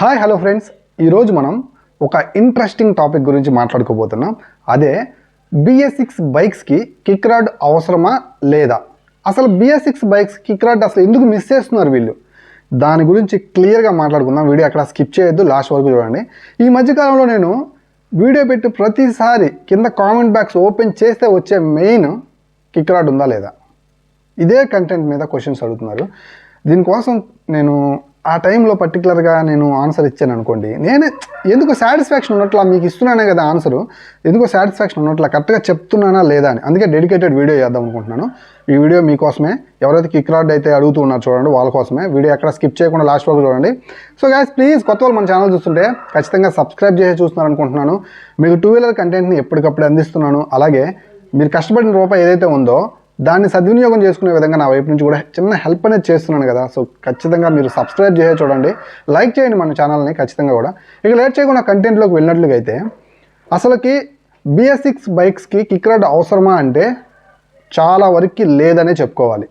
Hi hello friends ఈరోజు మనం ఒక ఇంట్రెస్టింగ్ టాపిక్ గురించి మాట్లాడుకోబోతున్నాం. అదే బిఎస్ సిక్స్ బైక్స్కి కిక్ రాడ్ అవసరమా లేదా? అసలు BS six bikes kick rod అసలు ఎందుకు మిస్ చేస్తున్నారు వీళ్ళు? దాని గురించి క్లియర్గా మాట్లాడుకుందాం. వీడియో అక్కడ స్కిప్ చేయొద్దు లాస్ట్ వరకు చూడండి. ఈ మధ్యకాలంలో నేను వీడియో పెట్టి ప్రతిసారి కింద కామెంట్ బాక్స్ ఓపెన్ చేస్తే వచ్చే మెయిన్ కిక్ రాడ్ ఉందా లేదా? ఇదే కంటెంట్ మీద క్వశ్చన్స్ అడుగుతున్నారు. దీనికోసం నేను ఆ టైంలో పర్టికులర్గా నేను ఆన్సర్ ఇచ్చాను అనుకోండి. నేనే ఎందుకు సాటిస్ఫాక్షన్ ఉన్నట్లా మీకు ఇస్తున్నానే కదా ఆన్సరు ఎందుకో సాటిస్ఫాక్షన్ ఉన్నట్లా కరెక్ట్గా చెప్తున్నానా లేదా అని. అందుకే డెడికేటెడ్ వీడియో చేద్దాం అనుకుంటున్నాను. ఈ వీడియో మీకోసమే ఎవరైతే కిక్ రాడ్ అయితే అడుగుతూ ఉన్నారు చూడండి వాళ్ళ కోసమే. వీడియో ఎక్కడ స్కిప్ చేయకుండా లాస్ట్ వరకు చూడండి. సో గ్యాస్ ప్లీజ్ కొత్త వాళ్ళు మన ఛానల్ చూస్తుంటే ఖచ్చితంగా సబ్స్క్రైబ్ చేసి చూస్తున్నారు అనుకుంటున్నాను. మీకు టూ వీలర్ కంటెంట్ని ఎప్పటికప్పుడు అందిస్తున్నాను. అలాగే మీరు కష్టపడిన రూపాయి ఏదైతే ఉందో దాన్ని సద్వినియోగం చేసుకునే విధంగా నా వైపు నుంచి కూడా చిన్న హెల్ప్ అనేది చేస్తున్నాను కదా. సో ఖచ్చితంగా మీరు సబ్స్క్రైబ్ చేసే చూడండి. లైక్ చేయండి మన ఛానల్ని ఖచ్చితంగా కూడా. ఇక లేట్ చేయకుండా కంటెంట్లోకి వెళ్ళినట్లుగా అయితే అసలుకి బిఎస్ సిక్స్ బైక్స్కి కిక్ రాడ్ అవసరమా అంటే చాలా వరకు లేదనే చెప్పుకోవాలి.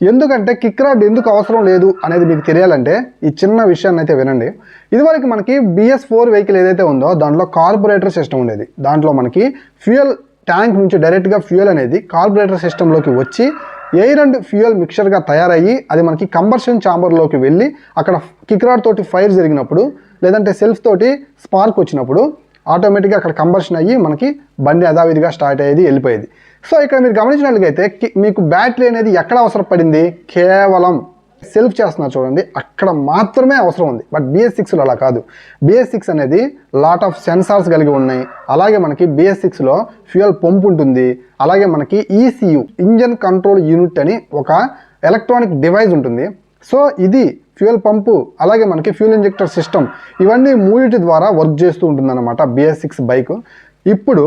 ఎందుకంటే కిక్ రాడ్ ఎందుకు అవసరం లేదు అనేది మీకు తెలియాలంటే ఈ చిన్న విషయాన్ని అయితే వినండి. ఇదివరకు మనకి బిఎస్ ఫోర్ వెహికల్ ఏదైతే ఉందో దాంట్లో కార్పొరేటర్ సిస్టమ్ ఉండేది. దాంట్లో మనకి ఫ్యూయల్ ట్యాంక్ నుంచి డైరెక్ట్గా ఫ్యూయల్ అనేది కార్బొరేటర్ సిస్టంలోకి వచ్చి ఎయిర్ అండ్ ఫ్యూయల్ మిక్చర్గా తయారయ్యి అది మనకి కంబర్షన్ ఛాంబర్లోకి వెళ్ళి అక్కడ కిక్రాడ్ తోటి ఫైర్ జరిగినప్పుడు లేదంటే సెల్ఫ్ తోటి స్పార్క్ వచ్చినప్పుడు ఆటోమేటిక్గా అక్కడ కంబర్షన్ అయ్యి మనకి బండి యథావిధిగా స్టార్ట్ అయ్యేది వెళ్ళిపోయేది. సో ఇక్కడ మీరు గమనించినట్లయితే మీకు బ్యాటరీ అనేది ఎక్కడ అవసరపడింది? కేవలం సెల్ఫ్ చేస్తున్నారు చూడండి అక్కడ మాత్రమే అవసరం ఉంది. బట్ బిఎస్ సిక్స్లో అలా కాదు. బిఎస్ సిక్స్ అనేది లాట్ ఆఫ్ సెన్సార్స్ కలిగి ఉన్నాయి. అలాగే మనకి బిఎస్ సిక్స్లో ఫ్యూయల్ పంప్ ఉంటుంది. అలాగే మనకి ఈసీయు ఇంజన్ కంట్రోల్ యూనిట్ అని ఒక ఎలక్ట్రానిక్ డివైస్ ఉంటుంది. సో ఇది ఫ్యూయల్ పంపు అలాగే మనకి ఫ్యూయల్ ఇంజెక్టర్ సిస్టమ్ ఇవన్నీ మూడిటి ద్వారా వర్క్ చేస్తూ ఉంటుందన్నమాట బిఎస్ సిక్స్ బైక్ ఇప్పుడు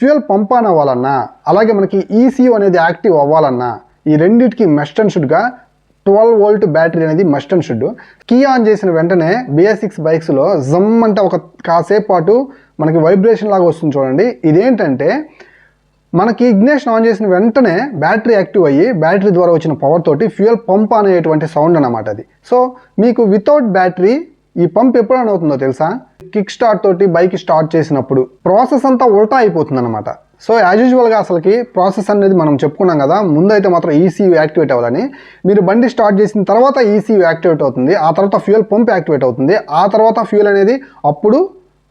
ఫ్యూయల్ పంప్ ఆన్ అవ్వాలన్నా అలాగే మనకి ఈసీయూ అనేది యాక్టివ్ అవ్వాలన్నా ఈ రెండింటికి మెస్టన్షుడ్గా ట్వెల్వ్ వోల్ట్ బ్యాటరీ అనేది must and should key on చేసిన వెంటనే బిఎస్ సిక్స్ బైక్స్లో జమ్ అంటే ఒక కాసేపు పాటు మనకి వైబ్రేషన్ లాగా వస్తుంది చూడండి. ఇదేంటంటే మనకి ఇగ్నేషన్ ఆన్ చేసిన వెంటనే బ్యాటరీ యాక్టివ్ అయ్యి బ్యాటరీ ద్వారా వచ్చిన పవర్ తోటి ఫ్యూయల్ పంప్ అనేటువంటి సౌండ్ అన్నమాట అది. సో మీకు వితౌట్ బ్యాటరీ ఈ పంప్ ఎప్పుడు అవుతుందో తెలుసా? కిక్ స్టార్ట్ తోటి బైక్ స్టార్ట్ చేసినప్పుడు ప్రాసెస్ అంతా ఉల్టా అయిపోతుంది అనమాట సో యాజ్ యూజువల్గా అసలుకి ప్రాసెస్ అనేది మనం చెప్పుకున్నాం కదా ముందైతే మాత్రం ఈసీయూ యాక్టివేట్ అవ్వాలని. మీరు బండి స్టార్ట్ చేసిన తర్వాత ఈసీయూ యాక్టివేట్ అవుతుంది. ఆ తర్వాత ఫ్యూయల్ పంప్ యాక్టివేట్ అవుతుంది. ఆ తర్వాత ఫ్యూయల్ అనేది అప్పుడు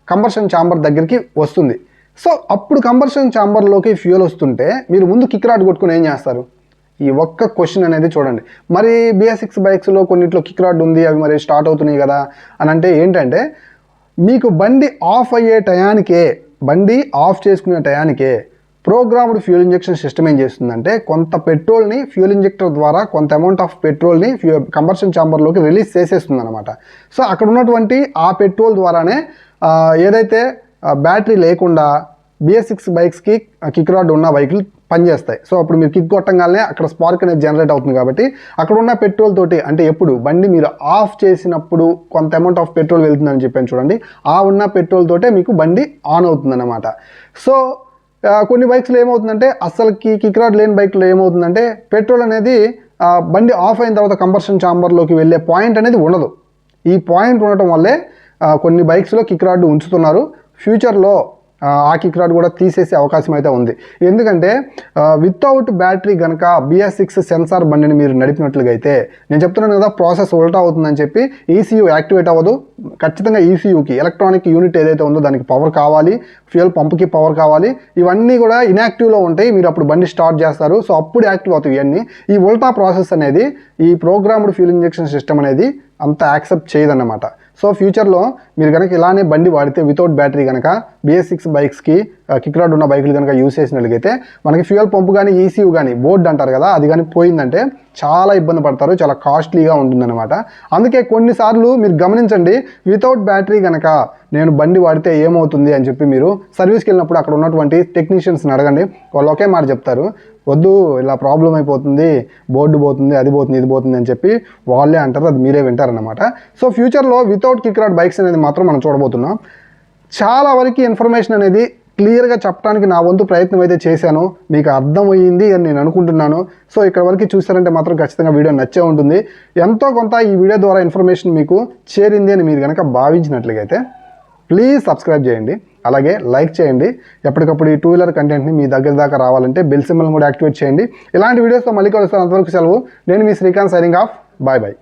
కంబర్షన్ ఛాంబర్ దగ్గరికి వస్తుంది. సో అప్పుడు కంబర్షన్ ఛాంబర్లోకి ఫ్యూయల్ వస్తుంటే మీరు ముందు కిక్ రాడ్ కొట్టుకుని ఏం చేస్తారు? ఈ ఒక్క క్వశ్చన్ అనేది చూడండి. మరి బిఎస్ సిక్స్ బైక్స్లో కొన్నిట్లో కిక్ రాడ్ ఉంది అవి మరి స్టార్ట్ అవుతున్నాయి కదా అని అంటే ఏంటంటే మీకు బండి ఆఫ్ అయ్యే టయానికే బండి ఆఫ్ చేసుకునే టయానికే ప్రోగ్రామ్డ్ ఫ్యూల్ ఇంజెక్షన్ సిస్టమ్ ఏం చేస్తుందంటే కొంత పెట్రోల్ని ఫ్యూల్ ఇంజెక్టర్ ద్వారా కొంత అమౌంట్ ఆఫ్ పెట్రోల్ని ఫ్యూ కంబర్షన్ ఛాంబర్లోకి రిలీజ్ చేసేస్తుంది అనమాట సో అక్కడ ఉన్నటువంటి ఆ పెట్రోల్ ద్వారానే ఏదైతే బ్యాటరీ లేకుండా బిఎస్ సిక్స్ బైక్స్కి కిక్ రాడ్ ఉన్న బైకులు పనిచేస్తాయి. సో అప్పుడు మీరు కిక్ కొట్టంగానే అక్కడ స్పార్క్ అనేది జనరేట్ అవుతుంది కాబట్టి అక్కడ ఉన్న పెట్రోల్ తోటి అంటే ఎప్పుడు బండి మీరు ఆఫ్ చేసినప్పుడు కొంత అమౌంట్ ఆఫ్ పెట్రోల్ వెళ్తుందని చెప్పాను చూడండి. ఆ ఉన్న పెట్రోల్ తోటే మీకు బండి ఆన్ అవుతుందన్నమాట. సో కొన్ని బైక్స్లో ఏమవుతుందంటే అసలుకి కిక్ రాడ్ లేని బైక్లో ఏమవుతుందంటే పెట్రోల్ అనేది బండి ఆఫ్ అయిన తర్వాత కంబర్షన్ ఛాంబర్లోకి వెళ్ళే పాయింట్ అనేది ఉండదు. ఈ పాయింట్ ఉండటం వల్లే కొన్ని బైక్స్లో కిక్ రాడ్ ఉంచుతున్నారు. ఫ్యూచర్లో ఆ, క్రాడ్ రాడ్ కూడా తీసేసే అవకాశం అయితే ఉంది. ఎందుకంటే వితౌట్ బ్యాటరీ కనుక బిఎస్ సిక్స్ సెన్సార్ బండిని మీరు నడిపినట్లుగా అయితే నేను చెప్తున్నాను కదా ప్రాసెస్ ఉల్టా అవుతుందని చెప్పి ఈసీయూ యాక్టివేట్ అవ్వదు. ఖచ్చితంగా ఈసీయూకి ఎలక్ట్రానిక్ యూనిట్ ఏదైతే ఉందో దానికి పవర్ కావాలి ఫ్యూయల్ పంప్కి పవర్ కావాలి. ఇవన్నీ కూడా ఇన్యాక్టివ్లో ఉంటాయి. మీరు అప్పుడు బండి స్టార్ట్ చేస్తారు. సో అప్పుడు యాక్టివ్ అవుతాయి ఇవన్నీ. ఈ ఉల్టా ప్రాసెస్ అనేది ఈ ప్రోగ్రామ్డ్ ఫ్యూల్ ఇంజెక్షన్ సిస్టమ్ అనేది అంత యాక్సెప్ట్ చేయదన్నమాట. సో ఫ్యూచర్లో మీరు కనుక ఇలానే బండి వాడితే వితౌట్ బ్యాటరీ కనుక బిఎస్ సిక్స్ బైక్స్కి కిక్ రాడ్ ఉన్న బైకులు కనుక యూస్ చేసినట్లయితే మనకి ఫ్యూయల్ పంపు కానీ ఈసీయూ కానీ బోర్డు అంటారు కదా అది కానీ పోయిందంటే చాలా ఇబ్బంది పడతారు చాలా కాస్ట్లీగా ఉంటుందన్నమాట. అందుకే కొన్నిసార్లు మీరు గమనించండి వితౌట్ బ్యాటరీ కనుక నేను బండి వాడితే ఏమవుతుంది అని చెప్పి మీరు సర్వీస్కి వెళ్ళినప్పుడు అక్కడ ఉన్నటువంటి టెక్నీషియన్స్ని అడగండి. వాళ్ళు ఒకే మాట చెప్తారు వద్దు ఇలా ప్రాబ్లం అయిపోతుంది బోర్డు పోతుంది అది పోతుంది ఇది పోతుంది అని చెప్పి వాళ్ళే అంటారు అది మీరే వింటారనమాట సో ఫ్యూచర్లో వితౌట్ కిక్ రాడ్ బైక్స్ అనేది మాత్రం మనం చూడబోతున్నాం. చాలా వరకు ఇన్ఫర్మేషన్ అనేది క్లియర్గా చెప్పడానికి నా వంతు ప్రయత్నం అయితే చేశాను. మీకు అర్థమయ్యింది అని నేను అనుకుంటున్నాను. సో ఇక్కడ వరకు చూసారంటే మాత్రం ఖచ్చితంగా వీడియో నచ్చే ఉంటుంది. ఎంతో కొంత ఈ వీడియో ద్వారా ఇన్ఫర్మేషన్ మీకు చేరింది అని మీరు కనుక భావించినట్లయితే ప్లీజ్ సబ్స్క్రైబ్ చేయండి. అలాగే లైక్ చేయండి. ఎప్పటికప్పుడు ఈ టూ వీలర్ కంటెంట్ని మీ దగ్గర దాకా రావాలంటే బెల్ సింబల్ కూడా యాక్టివేట్ చేయండి. ఇలాంటి వీడియోస్తో మళ్ళీ కలుస్తాను. అంతవరకు సెలవు. నేను మీ Srikanth signing off bye bye